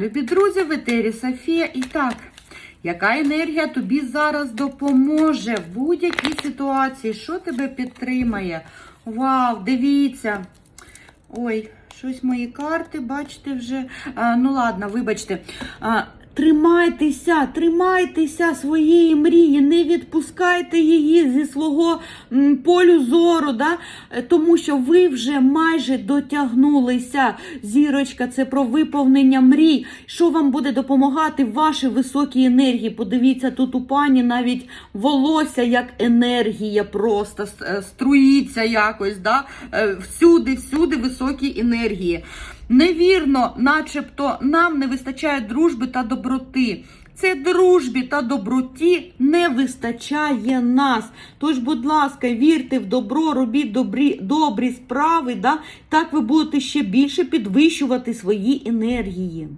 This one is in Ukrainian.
Любі друзі, в етері Софія. І так, яка енергія тобі зараз допоможе в будь-якій ситуації? Що тебе підтримає? Вау, дивіться. Ой, щось мої карти, бачите, вже. А, ну ладно, вибачте. А, Тримайтеся, тримайтеся своєї мрії, не відпускайте її зі свого полю зору, да? Е, тому що ви вже майже дотягнулися. Зірочка, це про виповнення мрій. Що вам буде допомагати ваші високі енергії? Подивіться, тут у пані навіть волосся як енергія просто е, струїться якось. Да? Е, Всюди, всюди високі енергії. Невірно, начебто нам не вистачає дружби та доброти. Це дружбі та доброті не вистачає нас. Тож, будь ласка, вірте в добро, робіть добрі, добрі справи. Да? Так ви будете ще більше підвищувати свої енергії.